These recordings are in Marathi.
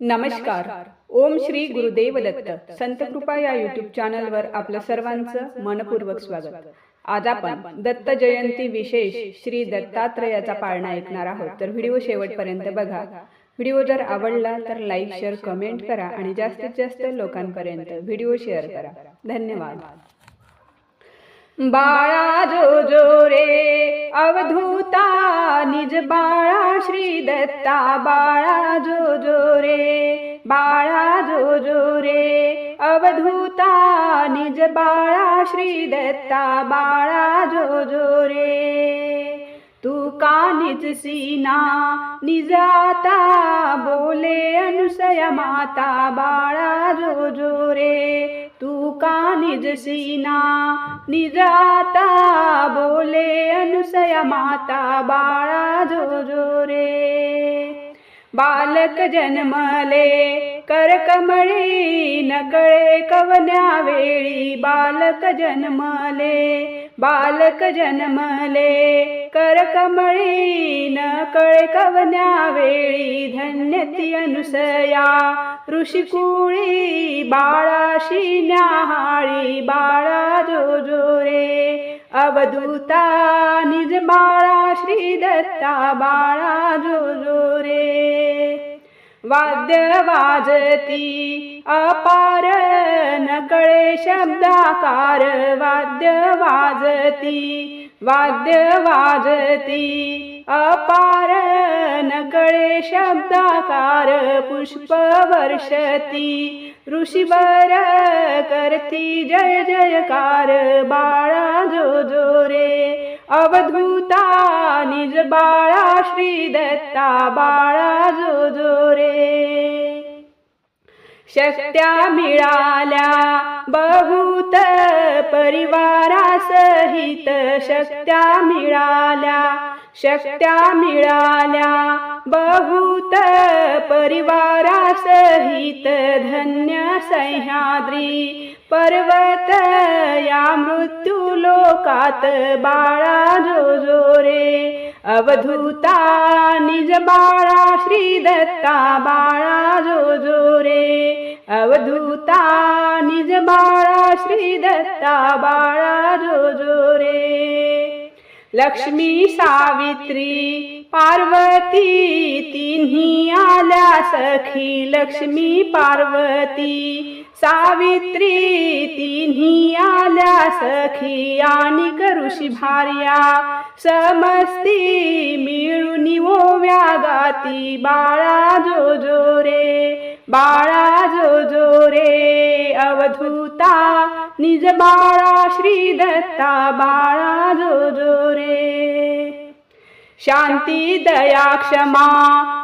नमस्कार. ओम श्री गुरुदेव दत्त संत कृपा या युट्यूब चॅनलवर आपलं सर्वांचं मनपूर्वक स्वागत. आज आपण दत्त जयंती विशेष श्री दत्तात्रयाचा पाळणा ऐकणार आहोत. तर व्हिडिओ शेवटपर्यंत बघा. व्हिडिओ जर आवडला तर लाईक शेअर कमेंट करा आणि जास्तीत जास्त लोकांपर्यंत व्हिडिओ शेअर करा. धन्यवाद. बाळा जो जो रे अवधूता निज बाळा श्री दत्ता बाळा जो जो रे बाळा जो जो रे. अवधूता निज बाळा श्री दत्ता बाळा जो जो रे. तू का निज सीना? निजाता बोले अनुसया माता बाळा जो जो रे. तू का निज सीना? निजाता बोले अनुसया माता बाळा जो जो रे. बालक जन्मले करकमळे नकळे कवन्या वेळी. बालक जन्मले बालक जन्मले करकमळी कळे कवन्या वेळी धन्यती अनुसया. ऋषिकुळी बाळाशी न्याहाळी बाळा जो जो रे. अवधूता निज बाळा श्री दत्ता बाळा जो जो रे. वाद्य वाजती अपार नकळे शब्दाकार वाद्य वाजती वाद्य वाजती. अपार नकळे शब्दाकार पुष्प वर्षती. ऋषीवर करती जय जयकार बाळा जो जो रे. अवधूता निज बाळा श्री दत्ता बाळा जो जो रे. शक्त्या मिळाल्या बहुत सहित शक्त्या मिळाल्या शक्त्या मिळाल्या. बहुत परिवारासहित धन्य सह्याद्री पर्वत या मृत्यू लोकात बाळा जो जो रे अवधूता निज बाळा श्री दत्ता बाळा जो जो रे अवधूता निज बाळा श्री दत्ता बाळा जो जो रे. लक्ष्मी सावित्री पार्वती तिन्ही आल्या सखी. लक्ष्मी पार्वती सावित्री तिन्ही आल्या सखी. आणि करुषी भार्या समस्ती मिळून ओव्या गाती बाळा जो जो रे बाळा जो जो रे. अवधूता निज बाळा श्री दत्ता बाळा जो जो रे. शांती दया क्षमा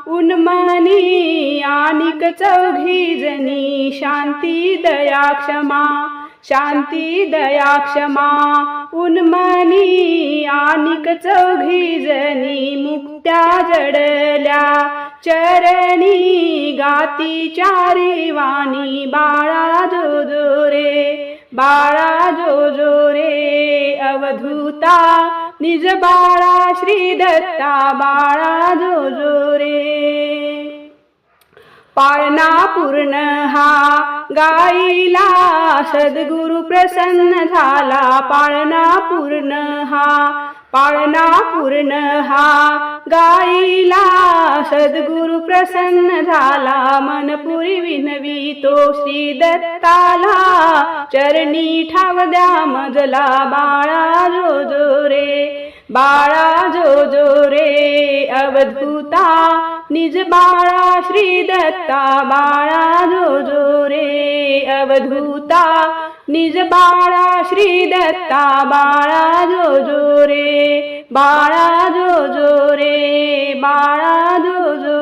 उन्मनी आनिक चौघी जनी शांती दया क्षमा शांती दया क्षमा उन्मानी आनिक चौघी जनी मुक्त्या जडल्या. चरणी गाती चारी वाणी बाळा जो जो रे बाळा जो जो रे अवधूता निज बाळा श्री दत्ता बाळा जो जो रे पाळणा पूर्ण हा गाईला सद्गुरु प्रसन्न झाला. पाळणा पूर्ण हा पाळणा पूर्ण हा गाईला सद्गुरु प्रसन्न झाला. मनपुरी विनवी तो श्री दत्ताला चरणी ठाव द्या मजला. बाळा जो जो रे बाळा जो जो रे अवधूता निज बाळा श्री दत्ता बाळा जो जो रे अवधूता. निज बाळा श्री दत्ता बाळा जो जो रे बाळा जो जो रे बाळा जो जो